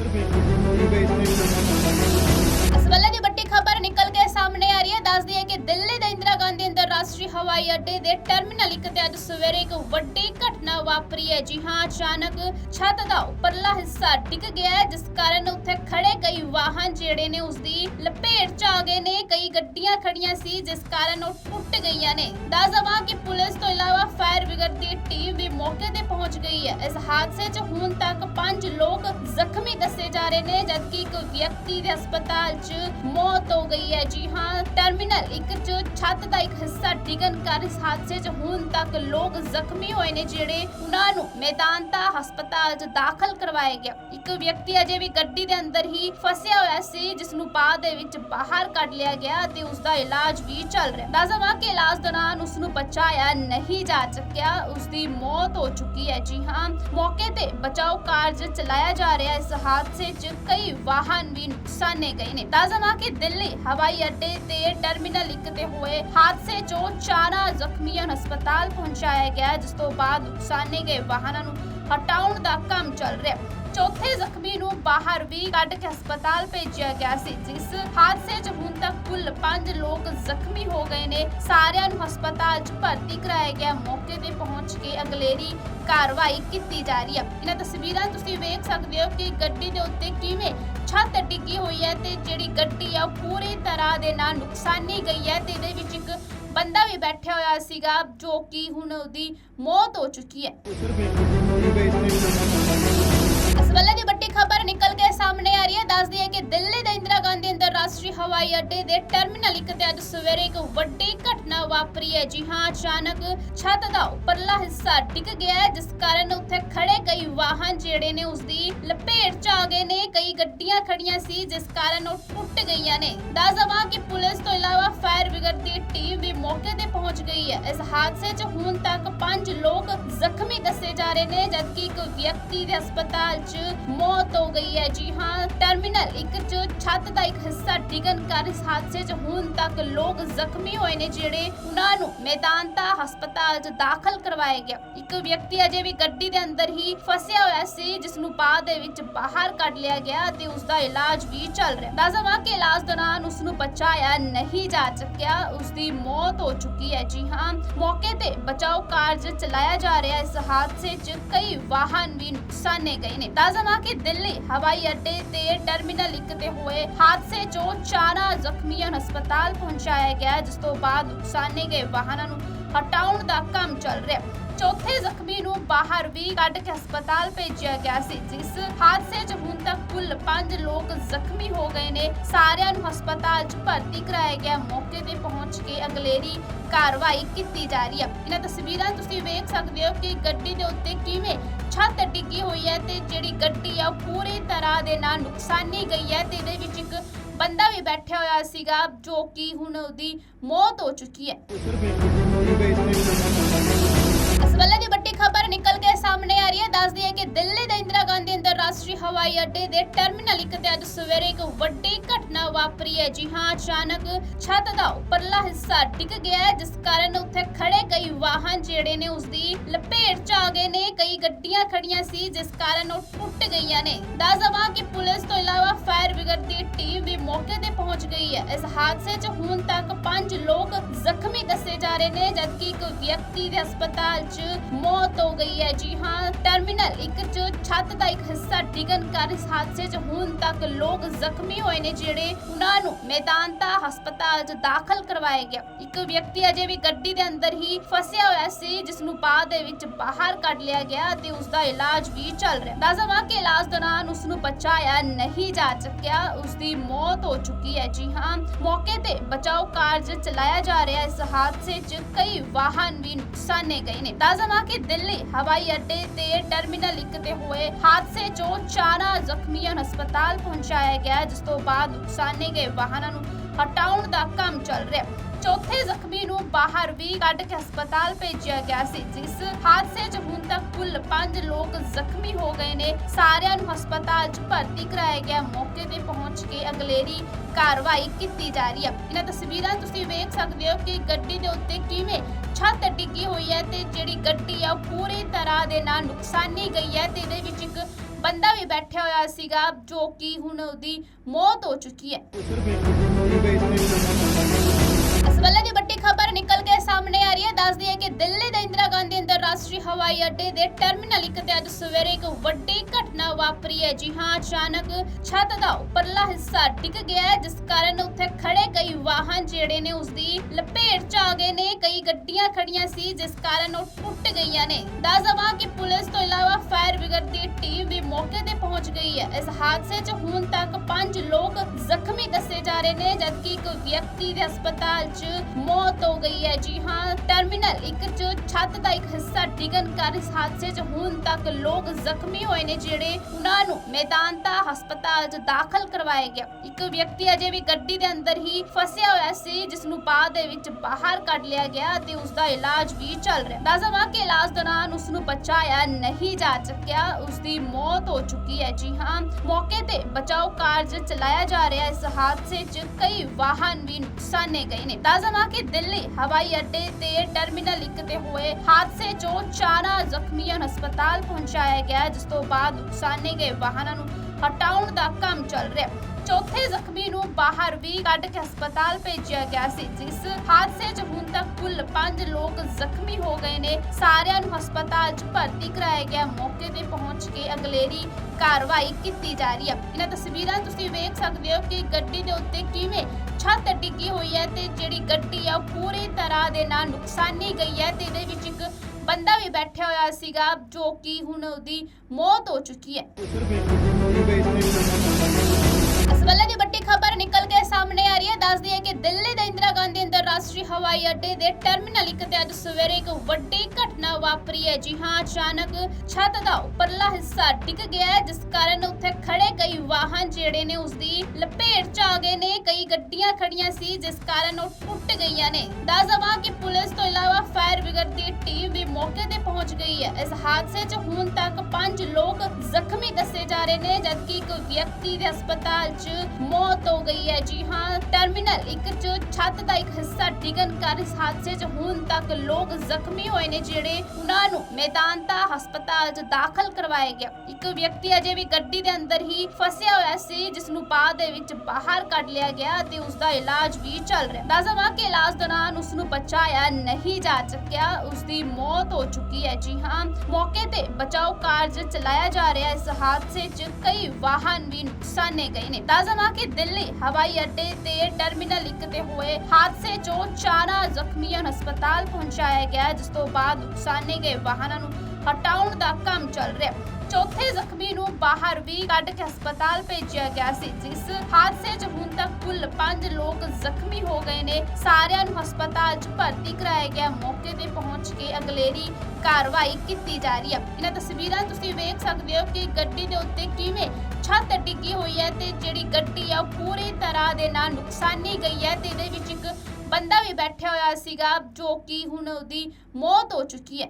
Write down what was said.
ਇਸ ਵੇਲੇ ਦੀ ਵੱਡੀ ਖਬਰ ਨਿਕਲ ਕੇ ਸਾਹਮਣੇ ਆ ਰਹੀ ਹੈ। ਦੱਸਦੀ ਹੈ ਕਿ ਦਿੱਲੀ ਦੇ ਇੰਦਰਾ ਗਾਂਧੀ ਅੰਤਰਰਾਸ਼ਟਰੀ ਹਵਾਈ ਅੱਡੇ ਦੇ ਟਰਮੀਨਲ ਇੱਕ ਤੇ ਅੱਜ ਸਵੇਰੇ ਇੱਕ ਵੱਡੀ ਘਟਨਾ ਵਾਪਰੀ ਹੈ। ਜੀ ਹਾਂ, ਅਚਾਨਕ ਛੱਤ ਦਾ ਉੱਪਰਲਾ ਹਿੱਸਾ ਡਿੱਗ ਗਿਆ ਹੈ, ਜਿਸ ਕਾਰਨ ਜਿਹੜੇ ਨੇ ਉਸ ਦੀ ਲਪੇਟ ਚ ਆ ਗਏ ਨੇ, ਕਈ ਗੱਡੀਆਂ ਖੜੀਆਂ ਸੀ, ਜਿਸ ਕਾਰਨ ਉਹ ਟੁੱਟ ਗਈਆਂ ਨੇ। ਦੱਸ ਦਵਾਂ ਕਿ ਪੁਲਿਸ ਤੋਂ ਇਲਾਵਾ ਫਾਇਰ ਬ੍ਰਿਗੇਡ ਦੀ ਟੀਮ ਵੀ ਮੌਕੇ ਤੇ ਪਹੁੰਚ ਗਈ ਹੈ। ਇਸ ਹਾਦਸੇ 'ਚ ਹੁਣ ਤੱਕ 5 ਲੋਕ ਜ਼ਖਮੀ ਦੱਸੇ ਜਾ ਰਹੇ ਨੇ, ਜਦਕਿ ਇੱਕ ਵਿਅਕਤੀ ਦੇ ਹਸਪਤਾਲ 'ਚ ਮੌਤ ਹੋ ਗਈ ਹੈ। ਜੀ ਹਾਂ, ਟਰਮੀਨਲ ਇੱਕ 'ਚ ਛੱਤ ਦਾ ਇੱਕ ਹਿੱਸਾ ਡਿੱਗਣ ਕਾਰਨ ਇਸ ਹਾਦਸੇ 'ਚ ਹੁਣ ਤੱਕ ਲੋਕ ਜ਼ਖਮੀ ਹੋਏ ਨੇ, ਜਿਹੜੇ ਉਹਨਾਂ ਨੂੰ ਮੈਦਾਨਤਾ ਹਸਪਤਾਲ 'ਚ ਦਾਖਲ ਕਰਵਾਇਆ ਗਿਆ। ਇੱਕ ਵਿਅਕਤੀ ਅਜੇ ਵੀ ਗੱਡੀ ਦੇ ਅੰਦਰ ਹੀ ਫਸਿਆ ਹੋਇਆ ਸੀ ਜਿਸ ਨੂੰ ਬਾਅਦ ਦੇ ਵਿੱਚ ਬਾਹਰ ਕੱਢ ਲਿਆ ਗਿਆ ਤੇ ਉਸ ਦਾ ਇਲਾਜ ਵੀ ਚੱਲ ਰਿਹਾ। ਦੱਸਵਾ ਕਿ ਇਲਾਜ ਦੌਰਾਨ ਉਸ ਨੂੰ ਬਚਾਇਆ ਨਹੀਂ ਜਾ ਸਕਿਆ। ਉਸ ਦੀ ਮੌਤ ਹੋ ਚੁੱਕੀ ਹੈ। ਜੀ ਹਾਂ, ਮੌਕੇ ਤੇ ਬਚਾਓ ਕਾਰਜ ਚਲਾਇਆ ਜਾ ਰਿਹਾ। ਇਸ ਹਾਦਸੇ 'ਚ ਕਈ ਵਾਹਨ ਵੀ ਨੁਕਸਾਨੇ ਗਏ ਨੇ। ਦੱਸਵਾ ਕੇ ਦਿੱਲੀ ਹਵਾਈ ਅੱਡੇ ਤੇ ਟਰਮੀਨਲ ਇੱਕ ਤੇ ਹੋਏ ਹਾਦਸੇ 'ਚੋਂ ਚਾਰਾਂ ਜ਼ਖਮੀਆਂ ਨੂੰ ਹਸਪਤਾਲ ਪਹੁੰਚਾਇਆ ਗਿਆ, ਜਿਸ ਤੋਂ ਬਾਅਦ ਨੁਕਸਾਨੇ ਗਏ ਵਾਹਨਾਂ ਨੂੰ ਹਟਾਉਣ ਦਾ ਕੰਮ ਚੱਲ ਰਿਹਾ। ਚੌਥੇ ਜ਼ਖਮੀ ਨੂੰ ਬਾਹਰ ਵੀ ਕੱਢ ਕੇ ਹਸਪਤਾਲ ਭੇਜਿਆ ਗਿਆ ਸੀ ਜਿਸ ਹਾਦਸੇ 'ਚ ਹੁਣ ਤੱਕ ਕੁੱਲ 5 ਲੋਕ ਜ਼ਖਮੀ ਹੋ ਗਏ ਨੇ ਸਾਰਿਆਂ ਨੂੰ ਹਸਪਤਾਲ 'ਚ ਭਰਤੀ ਕਰਾਇਆ ਗਿਆ ਮੌਕੇ ਤੇ ਪਹੁੰਚ ਕੇ ਅਗਲੇਰੀ ਕਾਰਵਾਈ ਕੀਤੀ ਜਾ ਰਹੀ ਹੈ ਇਹਨਾਂ ਤਸਵੀਰਾਂ ਤੁਸੀਂ ਵੇਖ ਸਕਦੇ ਹੋ ਕਿ ਗੱਡੀ ਦੇ ਉੱਤੇ ਕਿਵੇਂ ਛੱਤ ਡਿੱਗੀ ਹੋਈ ਹੈ ਤੇ ਜਿਹੜੀ ਗੱਡੀ ਆ ਪੂਰੀ ਤਰ੍ਹਾਂ ਦੇ ਨਾਲ ਨੁਕਸਾਨੀ ਗਈ ਹੈ ਤੇ ਇਹਦੇ ਵਿੱਚ ਇੱਕ ਬੰਦਾ ਵੀ ਬੈਠਿਆ ਹੋਇਆ ਸੀਗਾ ਜੋ ਕਿ ਹੁਣ ਉਹਦੀ ਮੌਤ ਹੋ ਚੁੱਕੀ ਹੈ ਇਸ ਵੱਡੀ ਖਬਰ ਨਿਕਲ ਕੇ ਸਾਹਮਣੇ ਆ ਰਹੀ ਹੈ। ਦੱਸਦੀ ਹੈ ਕਿ ਦਿੱਲੀ ਦੇ ਇੰਦਰਾ ਗਾਂਧੀ ਅੰਤਰਰਾਸ਼ਟਰੀ ਹਵਾਈ ਅੱਡੇ ਦੇ ਟਰਮੀਨਲ ਇੱਕ ਤੇ ਅੱਜ ਸਵੇਰੇ ਇੱਕ ਵੱਡੀ ਘਟਨਾ ਵਾਪਰੀ ਹੈ। ਜੀ ਹਾਂ, ਅਚਾਨਕ ਛੱਤ ਦਾ ਉੱਪਰਲਾ ਹਿੱਸਾ ਡਿੱਗ ਗਿਆ ਹੈ, ਜਿਸ ਕਾਰਨ ਉੱਥੇ ਖੜੇ ਕਈ ਵਾਹਨ ਜਿਹੜੇ ਨੇ ਉਸ ਦੀ ਲਪੇਟ ਚ ਆ ਗਏ ਨੇ। ਕਈ ਗੱਡੀਆਂ ਖੜੀਆਂ ਸੀ, ਜਿਸ ਕਾਰਨ ਉਹ ਟੁੱਟ ਗਈਆਂ ਨੇ। ਦੱਸ ਦਵਾਂ ਕਿ ਪੁਲਿਸ ਤੋਂ ਇਲਾਵਾ ਫਾਇਰ ਬ੍ਰਿਗੇਡ ਦੀ ਟੀਮ ਵੀ ਮੌਕੇ ਤੇ ਪਹੁੰਚ ਗਈ ਹੈ। ਇਸ ਹਾਦਸੇ 'ਚ ਹੁਣ ਤੱਕ 5 ਲੋਕ ਜ਼ਖਮੀ ਦੱਸੇ ਜਾ ਰਹੇ ਨੇ, ਜਦਕਿ ਇੱਕ ਵਿਅਕਤੀ ਦੇ ਹਸਪਤਾਲ 'ਚ ਮੌਤ ਹੋ ਗਈ ਹੈ। ਜੀ ਹਾਂ, ਟਰਮੀਨਲ ਇੱਕ 'ਚ ਛੱਤ ਦਾ ਇੱਕ ਹਿੱਸਾ ਡਿੱਗਣ ਕਾਰਨ ਇਸ ਹਾਦਸੇ 'ਚ ਹੁਣ ਤੱਕ ਲੋਕ ਜ਼ਖਮੀ ਹੋਏ ਨੇ, ਜਿਹੜੇ ਉਹਨਾਂ ਨੂੰ ਮੈਦਾਨਤਾ ਹਸਪਤਾਲ 'ਚ ਦਾਖਲ ਕਰਵਾਇਆ ਗਿਆ। ਇੱਕ ਵਿਅਕਤੀ ਅਜੇ ਵੀ ਗੱਡੀ ਦੇ ਅੰਦਰ ਹੀ ਫਸਿਆ ਹੋਇਆ ਸੀ, ਜਿਸ ਨੂੰ ਬਾਅਦ ਦੇ ਵਿੱਚ ਬਾਹਰ ਕੱਢ ਲਿਆ ਗਿਆ ਤੇ ਉਸ ਦਾ ਇਲਾਜ ਵੀ ਚੱਲ ਰਿਹਾ। ਦੱਸਵਾ ਕਿ ਇਲਾਜ ਦੌਰਾਨ ਉਸ ਨੂੰ ਬਚਾਇਆ ਨਹੀਂ ਜਾ ਸਕਿਆ, ਉਸ ਦੀ ਮੌਤ ਹੋ ਚੁੱਕੀ ਹੈ। ਜੀ ਹਾਂ, ਮੌਕੇ ਤੇ ਬਚਾਓ ਕਾਰਜ ਚਲਾਇਆ ਜਾ ਰਿਹਾ। ਇਸ ਹਾਦਸੇ ਹਾਦਸੇ 'ਚ ਕਈ ਵਾਹਨ ਵੀ ਨੁਕਸਾਨੇ ਗਏ ਨੇ। ਦੱਸਵਾ ਕਿ ਦਿੱਲੀ, ਹਵਾਈ ਅੱਡੇ ਤੇ ਟਰਮੀਨਲ ਇੱਕ ਤੇ ਹੋਏ ਹਾਦਸੇ 'ਚੋਂ ਚਾਰਾਂ ਜ਼ਖਮੀਆਂ ਨੂੰ ਹਸਪਤਾਲ ਪਹੁੰਚਾਇਆ ਗਿਆ, ਜਿਸ ਤੋਂ ਬਾਅਦ ਨੁਕਸਾਨੇ ਗਏ ਵਾਹਨਾਂ ਨੂੰ ਹਟਾਉਣ ਦਾ ਕੰਮ ਚੱਲ ਰਿਹਾ। ਚੌਥੇ ਜ਼ਖਮੀ ਨੂੰ ਬਾਹਰ ਵੀ ਕੱਢ ਕੇ ਹਸਪਤਾਲ ਭੇਜਿਆ ਗਿਆ ਸੀ, ਜਿਸ ਹਾਦਸੇ 'ਚ ਹੁਣ ਤੱਕ ਕੁੱਲ 5 ਲੋਕ ਜ਼ਖਮੀ ਹੋ ਗਏ ਨੇ। ਸਾਰਿਆਂ ਨੂੰ ਹਸਪਤਾਲ 'ਚ ਭਰਤੀ ਕਰਾਇਆ ਗਿਆ। ਮੌਕੇ ਤੇ ਪਹੁੰਚ ਕੇ ਅਗਲੇਰੀ ਕਾਰਵਾਈ ਕੀਤੀ ਜਾ ਰਹੀ ਹੈ। ਇਹਨਾਂ ਤਸਵੀਰਾਂ ਤੁਸੀਂ ਵੇਖ ਸਕਦੇ ਹੋ ਕਿ ਗੱਡੀ ਦੇ ਉੱਤੇ ਕਿਵੇਂ ਛੱਤ ਡਿੱਗੀ ਹੋਈ ਹੈ ਤੇ ਜਿਹੜੀ ਗੱਡੀ ਆ ਪੂਰੀ ਤਰ੍ਹਾਂ ਦੇ ਨਾਲ ਨੁਕਸਾਨੀ ਗਈ ਹੈ ਤੇ ਇਹਦੇ ਵਿੱਚ ਇੱਕ ਬੰਦਾ ਵੀ ਬੈਠਿਆ ਹੋਇਆ ਸੀਗਾ, ਜੋ ਕਿ ਹੁਣ ਉਹਦੀ ਮੌਤ ਹੋ ਚੁੱਕੀ ਹੈ। ਹਵਾਈ ਅੱਡੇ ਦੇ ਟਰਮੀਨਲ ਇੱਕ ਤੇ ਅੱਜ ਸਵੇਰੇ ਇੱਕ ਵੱਡੀ ਘਟਨਾ ਵਾਪਰੀ ਹੈ। ਜੀ ਹਾਂ, ਅਚਾਨਕ ਛੱਤ ਦਾ ਉੱਪਰਲਾ ਹਿੱਸਾ ਡਿੱਗ ਗਿਆ ਹੈ, ਜਿਸ ਕਾਰਨ ਉੱਥੇ ਖੜੇ ਕਈ ਵਾਹਨ ਜਿਹੜੇ ਨੇ ਉਸ ਦੀ ਲਪੇਟ ਚ ਆ ਗਏ ਨੇ। ਕਈ ਗੱਡੀਆਂ ਖੜੀਆਂ ਸੀ, ਜਿਸ ਕਾਰਨ ਉਹ ਟੁੱਟ ਗਈਆਂ ਨੇ। ਦੱਸ ਦਵਾਂ ਕਿ ਪੁਲਿਸ ਤੋਂ ਇਲਾਵਾ ਫਾਇਰ ਬ੍ਰਿਗੇਡ ਦੀ ਟੀਮ ਵੀ ਮੌਕੇ ਤੇ ਪਹੁੰਚ ਗਈ ਹੈ। ਇਸ ਹਾਦਸੇ 'ਚ ਹੁਣ ਤੱਕ 5 ਲੋਕ ਜ਼ਖਮੀ ਦੱਸੇ ਜਾ ਰਹੇ ਨੇ, ਜਦਕਿ ਇੱਕ ਵਿਅਕਤੀ ਦੇ ਹਸਪਤਾਲ 'ਚ ਮੌਤ ਹੋ ਗਈ ਹੈ। ਜੀ ਹਾਂ ਟਰਮੀਨਲ ਇੱਕ 'ਚ ਛੱਤ ਦਾ ਇੱਕ ਹਿੱਸਾ ਡਿੱਗਣ ਕਾਰਨ ਇਸ ਹਾਦਸੇ 'ਚ ਹੁਣ ਤੱਕ ਲੋਕ ਜ਼ਖਮੀ ਹੋਏ ਨੇ, ਜਿਹੜੇ ਉਹਨਾਂ ਨੂੰ ਮੈਦਾਨਤਾ ਹਸਪਤਾਲ 'ਚ ਦਾਖਲ ਕਰਵਾਇਆ ਗਿਆ। ਇੱਕ ਵਿਅਕਤੀ ਅਜੇ ਵੀ ਗੱਡੀ ਦੇ ਅੰਦਰ ਹੀ ਫਸਿਆ ਹੋਇਆ ਸੀ ਜਿਸ ਨੂੰ ਬਾਅਦ ਦੇ ਵਿੱਚ ਬਾਹਰ ਕੱਢ ਲਿਆ ਗਿਆ ਤੇ ਉਸ ਦਾ ਇਲਾਜ ਵੀ ਚੱਲ ਰਿਹਾ। ਦੱਸਵਾ ਕਿ ਇਲਾਜ ਦੌਰਾਨ ਉਸ ਨੂੰ ਬਚਾਇਆ ਨਹੀਂ ਜਾ ਸਕਿਆ ਉਸ ਦੀ ਮੌਤ ਹੋ ਚੁੱਕੀ ਹੈ। ਜੀ ਹਾਂ, ਮੌਕੇ ਤੇ ਬਚਾਓ ਕਾਰਜ ਚਲਾਇਆ ਜਾ ਰਿਹਾ। ਇਸ ਹਾਦਸੇ 'ਚ ਕਈ ਵਾਹਨ ਵੀ ਨੁਕਸਾਨੇ ਗਏ ਨੇ। ਤਾਜ਼ਾ ਕਿ ਦਿੱਲੀ ਹਵਾਈ ਅੱਡੇ ਤੇ ਟਰਮੀਨਲ ਇੱਕ ਤੇ ਹੋਏ ਹਾਦਸੇ 'ਚੋਂ ਚਾਰਾਂ ਜ਼ਖਮੀਆਂ ਨੂੰ ਹਸਪਤਾਲ ਪਹੁੰਚਾਇਆ ਗਿਆ, ਜਿਸ ਤੋਂ ਬਾਅਦ ਨੁਕਸਾਨੇ ਗਏ ਵਾਹਨਾਂ ਨੂੰ ਹਟਾਉਣ ਦਾ ਕੰਮ ਚੱਲ ਰਿਹਾ। ਚੌਥੇ ਜ਼ਖਮੀ ਨੂੰ ਬਾਹਰ ਵੀ ਕੱਢ ਕੇ ਹਸਪਤਾਲ ਭੇਜਿਆ ਗਿਆ ਸੀ, ਜਿਸ ਹਾਦਸੇ 'ਚ ਹੁਣ ਤੱਕ ਕੁੱਲ 5 ਲੋਕ ਜ਼ਖਮੀ ਹੋ ਗਏ ਨੇ। ਸਾਰਿਆਂ ਨੂੰ ਹਸਪਤਾਲ 'ਚ ਭਰਤੀ ਕਰਾਇਆ ਗਿਆ। ਮੌਕੇ ਤੇ ਪਹੁੰਚ ਕੇ ਅਗਲੇਰੀ ਕਾਰਵਾਈ ਕੀਤੀ ਜਾ ਰਹੀ ਹੈ। ਇਹਨਾਂ ਤਸਵੀਰਾਂ ਤੁਸੀਂ ਵੇਖ ਸਕਦੇ ਹੋ ਕਿ ਗੱਡੀ ਦੇ ਉੱਤੇ ਕਿਵੇਂ ਛੱਤ ਡਿੱਗੀ ਹੋਈ ਹੈ ਤੇ ਜਿਹੜੀ ਗੱਡੀ ਆ, ਉਹ ਪੂਰੀ ਤਰ੍ਹਾਂ ਦੇ ਨਾਲ ਨੁਕਸਾਨੀ ਗਈ ਹੈ ਤੇ ਇਹਦੇ ਵਿੱਚ ਇੱਕ ਬੰਦਾ ਵੀ ਬੈਠਿਆ ਹੋਇਆ ਸੀਗਾ, ਜੋ ਕਿ ਹੁਣ ਉਹਦੀ ਮੌਤ ਹੋ ਚੁੱਕੀ ਹੈ। ਦੀ ਵੱਡੀ ਖਬਰ ਨਿਕਲ ਕੇ ਸਾਹਮਣੇ ਆ ਰਹੀ ਹੈ। ਦੱਸਦੀ ਹੈ ਕਿ ਦਿੱਲੀ ਦੇ ਇੰਦਰਾ ਗਾਂਧੀ ਅੰਤਰਰਾਸ਼ਟਰੀ ਹਵਾਈ ਅੱਡੇ ਦੇ ਟਰਮੀਨਲ ਇੱਕ ਤੇ ਅੱਜ ਸਵੇਰੇ ਇੱਕ ਵੱਡੀ ਘਟਨਾ ਵਾਪਰੀ ਹੈ। ਜੀ ਹਾਂ, ਅਚਾਨਕ ਛੱਤ ਦਾ ਉੱਪਰਲਾ ਹਿੱਸਾ ਡਿੱਗ ਗਿਆ ਹੈ, ਜਿਸ ਕਾਰਨ ਉੱਥੇ ਖੜੇ ਕਈ ਵਾਹਨ ਜਿਹੜੇ ਨੇ ਉਸ ਦੀ ਲਪੇਟ ਚ ਆ ਗਏ ਨੇ। ਕਈ ਗੱਡੀਆਂ ਖੜੀਆਂ ਸੀ, ਜਿਸ ਕਾਰਨ ਉਹ ਟੁੱਟ ਗਈਆਂ ਨੇ। ਦੱਸ ਦੇਵਾਂ ਕਿ ਪੁਲਿਸ ਤੋਂ ਇਲਾਵਾ ਫਾਇਰ ਬ੍ਰਿਗੇਡ ਦੀ ਟੀਮ ਵੀ ਮੌਕੇ ਤੇ ਪਹੁੰਚ ਗਈ ਹੈ। ਇਸ ਹਾਦਸੇ 'ਚ ਹੁਣ ਤੱਕ 5 ਲੋਕ ਜ਼ਖਮੀ ਦੱਸੇ ਜਾ ਰਹੇ ਨੇ, ਜਦਕਿ ਇੱਕ ਵਿਅਕਤੀ ਦੇ ਹਸਪਤਾਲ 'ਚ ਮੌਤ ਹੋ ਗਈ ਹੈ। ਜੀ ਹਾਂ ਟਰਮੀਨਲ ਇੱਕ 'ਚ ਛੱਤ ਦਾ ਇੱਕ ਹਿੱਸਾ ਡਿੱਗਣ ਕਾਰਨ ਇਸ ਹਾਦਸੇ 'ਚ ਹੁਣ ਤੱਕ ਲੋਕ ਜ਼ਖਮੀ ਹੋਏ ਨੇ, ਜਿਹੜੇ ਉਹਨਾਂ ਨੂੰ ਮੈਦਾਨਤਾ ਹਸਪਤਾਲ 'ਚ ਦਾਖਲ ਕਰਵਾਇਆ ਗਿਆ। ਇੱਕ ਵਿਅਕਤੀ ਅਜੇ ਵੀ ਗੱਡੀ ਦੇ ਅੰਦਰ ਹੀ ਫਸਿਆ ਹੋਇਆ ਸੀ, ਜਿਸ ਨੂੰ ਬਾਅਦ ਦੇ ਵਿੱਚ ਬਾਹਰ ਕੱਢ ਲਿਆ ਗਿਆ ਤੇ ਉਸ ਦਾ ਇਲਾਜ ਵੀ ਚੱਲ ਰਿਹਾ। ਦੱਸਵਾ ਕਿ ਇਲਾਜ ਦੌਰਾਨ ਉਸ ਨੂੰ ਬਚਾਇਆ ਨਹੀਂ ਜਾ ਸਕਿਆ, ਉਸ ਦੀ ਮੌਤ ਹੋ ਚੁੱਕੀ ਹੈ। ਜੀ ਹਾਂ, ਮੌਕੇ ਤੇ ਬਚਾਓ ਕਾਰਜ ਚਲਾਇਆ ਜਾ ਰਿਹਾ। ਇਸ ਹਾਦਸੇ 'ਚ ਕਈ ਵਾਹਨ ਵੀ ਨੁਕਸਾਨੇ ਗਏ ਨੇ। ਦੱਸਵਾ ਕਿ ਦਿੱਲੀ, ਹਵਾਈ ਅੱਡੇ ਤੇ ਟਰਮੀਨਲ ਇੱਕ ਤੇ ਹੋਏ ਹਾਦਸੇ 'ਚੋਂ ਚਾਰਾਂ ਜ਼ਖਮੀਆਂ ਨੂੰ ਹਸਪਤਾਲ ਪਹੁੰਚਾਇਆ ਗਿਆ, ਜਿਸ ਤੋਂ ਬਾਅਦ ਨੁਕਸਾਨੇ ਗਏ ਵਾਹਨਾਂ ਨੂੰ ਹਟਾਉਣ ਦਾ ਕੰਮ ਚੱਲ ਰਿਹਾ। ਚੌਥੇ ਜ਼ਖਮੀ ਨੂੰ ਬਾਹਰ ਵੀ ਕੱਢ ਕੇ ਹਸਪਤਾਲ ਭੇਜਿਆ ਗਿਆ ਸੀ, ਜਿਸ ਹਾਦਸੇ 'ਚ ਹੁਣ ਤੱਕ ਕੁੱਲ 5 ਲੋਕ ਜ਼ਖਮੀ ਹੋ ਗਏ ਨੇ। ਸਾਰਿਆਂ ਨੂੰ ਹਸਪਤਾਲ 'ਚ ਭਰਤੀ ਕਰਾਇਆ ਗਿਆ। ਮੌਕੇ ਤੇ ਪਹੁੰਚ ਕੇ ਅਗਲੇਰੀ ਕਾਰਵਾਈ ਕੀਤੀ ਜਾ ਰਹੀ ਹੈ। ਇਹਨਾਂ ਤਸਵੀਰਾਂ ਤੁਸੀਂ ਵੇਖ ਸਕਦੇ ਹੋ ਕਿ ਗੱਡੀ ਦੇ ਉੱਤੇ ਕਿਵੇਂ ਛੱਤ ਡਿੱਗੀ ਹੋਈ ਹੈ ਤੇ ਜਿਹੜੀ ਗੱਡੀ ਆ ਉਹ ਪੂਰੀ ਤਰ੍ਹਾਂ ਦੇ ਨਾਲ ਨੁਕਸਾਨੀ ਗਈ ਹੈ ਤੇ ਇਹਦੇ ਵਿੱਚ ਇੱਕ ਬੰਦਾ ਵੀ ਬੈਠਿਆ ਹੋਇਆ ਸੀਗਾ, ਜੋ ਕਿ ਹੁਣ ਉਹਦੀ ਮੌਤ ਹੋ ਚੁੱਕੀ ਹੈ। ਖਬਰ ਨਿਕਲ ਕੇ ਸਾਹਮਣੇ ਆ ਰਹੀ ਹੈ। ਦੱਸਦੀ ਹੈ ਕਿ ਦਿੱਲੀ ਦੇ ਇੰਦਰਾ ਗਾਂਧੀ ਅੰਤਰਰਾਸ਼ਟਰੀ ਹਵਾਈ ਅੱਡੇ ਦੇ ਟਰਮੀਨਲ ਇੱਕ ਤੇ ਅੱਜ ਸਵੇਰੇ ਇੱਕ ਵੱਡੀ ਘਟਨਾ ਵਾਪਰੀ ਹੈ। ਜੀ ਹਾਂ, ਅਚਾਨਕ ਛੱਤ ਦਾ ਉੱਪਰਲਾ ਹਿੱਸਾ ਡਿੱਗ ਗਿਆ ਹੈ, ਜਿਸ ਕਾਰਨ ਉੱਥੇ ਖੜੇ ਕਈ ਵਾਹਨ ਜਿਹੜੇ ਨੇ ਉਸ ਦੀ ਲਪੇਟ ਚ ਆ ਗਏ ਨੇ। ਕਈ ਗੱਡੀਆਂ ਖੜੀਆਂ ਸੀ, ਜਿਸ ਕਾਰਨ ਉਹ ਟੁੱਟ ਗਈਆਂ ਨੇ। ਦੱਸ ਦੇਵਾਂ ਕਿ ਪੁਲਿਸ ਤੋਂ ਇਲਾਵਾ ਫਾਇਰ ਬ੍ਰਿਗੇਡ ਦੀ ਟੀਮ ਵੀ ਮੌਕੇ ਤੇ ਪਹੁੰਚ ਗਈ ਹੈ। ਇਸ ਹਾਦਸੇ 'ਚ ਹੁਣ ਤੱਕ 5 ਲੋਕ ਜ਼ਖਮੀ ਦੱਸੇ ਜਾ ਰਹੇ ਨੇ, ਜਦਕਿ ਇੱਕ ਵਿਅਕਤੀ ਦੇ ਹਸਪਤਾਲ 'ਚ ਮੌਤ ਹੋ ਗਈ ਹੈ। ਜੀ ਹਾਂ, ਟਰਮੀਨਲ ਇੱਕ 'ਚ ਛੱਤ ਦਾ ਇੱਕ ਹਿੱਸਾ ਡਿੱਗਣ ਕਾਰਨ ਇਸ ਹਾਦਸੇ 'ਚ ਹੁਣ ਤੱਕ ਲੋਕ ਜ਼ਖਮੀ ਹੋਏ ਨੇ ਜਿਹੜੇ ਉਹਨਾਂ ਨੂੰ ਮੈਦਾਨਤਾ ਹਸਪਤਾਲ 'ਚ ਦਾਖਲ ਕਰਵਾਇਆ ਗਿਆ। ਇੱਕ ਵਿਅਕਤੀ ਅਜੇ ਵੀ ਗੱਡੀ ਦੇ ਅੰਦਰ ਹੀ ਫਸਿਆ ਹੋਇਆ ਸੀ, ਜਿਸ ਨੂੰ ਬਾਅਦ ਦੇ ਵਿੱਚ ਬਾਹਰ ਕੱਢ ਲਿਆ ਗਿਆ ਤੇ ਉਸ ਦਾ ਇਲਾਜ ਵੀ ਚੱਲ ਰਿਹਾ। ਦੱਸਵਾ ਕਿ ਇਲਾਜ ਦੌਰਾਨ ਉਸ ਨੂੰ ਬਚਾਇਆ ਨਹੀਂ ਜਾ ਸਕਿਆ ਉਸ ਦੀ ਮੌਤ ਹੋ ਚੁੱਕੀ ਹੈ। ਜੀ ਹਾਂ, ਮੌਕੇ ਤੇ ਬਚਾਓ ਕਾਰਜ ਚਲਾਇਆ ਜਾ ਰਿਹਾ। ਇਸ ਹਾਦਸੇ 'ਚ ਕਈ ਵਾਹਨ ਵੀ ਨੁਕਸਾਨੇ ਗਏ ਨੇ। ਤਾਜ਼ਾ ਕਿ ਦਿੱਲੀ ਹਵਾਈ ਅੱਡੇ ਤੇ ਟਰਮੀਨਲ ਇੱਕ ਤੇ ਹੋਏ ਹਾਦਸੇ 'ਚੋਂ ਚਾਰਾਂ ਜ਼ਖਮੀਆਂ ਨੂੰ ਹਸਪਤਾਲ ਪਹੁੰਚਾਇਆ ਗਿਆ ਜਿਸ ਤੋਂ ਬਾਅਦ ਨੁਕਸਾਨੇ ਗਏ ਵਾਹਨਾਂ ਨੂੰ ਹਟਾਉਣ ਦਾ ਕੰਮ ਚੱਲ ਰਿਹਾ ਚੌਥੇ ਜ਼ਖਮੀ ਨੂੰ ਬਾਹਰ ਵੀ ਕੱਢ ਕੇ ਹਸਪਤਾਲ ਭੇਜਿਆ ਗਿਆ ਸੀ, ਜਿਸ ਹਾਦਸੇ 'ਚ ਹੁਣ ਤੱਕ ਕੁੱਲ 5 ਲੋਕ ਜ਼ਖਮੀ ਹੋ ਗਏ ਨੇ। ਸਾਰਿਆਂ ਨੂੰ ਹਸਪਤਾਲ 'ਚ ਭਰਤੀ ਕਰਾਇਆ ਗਿਆ। ਮੌਕੇ ਤੇ ਪਹੁੰਚ ਕੇ ਅਗਲੇਰੀ ਕਾਰਵਾਈ ਕੀਤੀ ਜਾ ਰਹੀ ਹੈ। ਇਹਨਾਂ ਤਸਵੀਰਾਂ ਤੁਸੀਂ ਵੇਖ ਸਕਦੇ ਹੋ ਕਿ ਗੱਡੀ ਦੇ ਉੱਤੇ ਕਿਵੇਂ ਛੱਤ ਡਿੱਗੀ ਹੋਈ ਹੈ ਤੇ ਜਿਹੜੀ ਗੱਡੀ ਆ ਪੂਰੀ ਤਰ੍ਹਾਂ ਦੇ ਨਾਲ ਨੁਕਸਾਨੀ ਗਈ ਹੈ ਤੇ ਇਹਦੇ ਵਿੱਚ ਇੱਕ ਬੰਦਾ ਵੀ ਬੈਠਿਆ ਹੋਇਆ ਸੀਗਾ ਜੋ ਕਿ ਹੁਣ ਉਹਦੀ ਮੌਤ ਹੋ ਚੁੱਕੀ ਹੈ।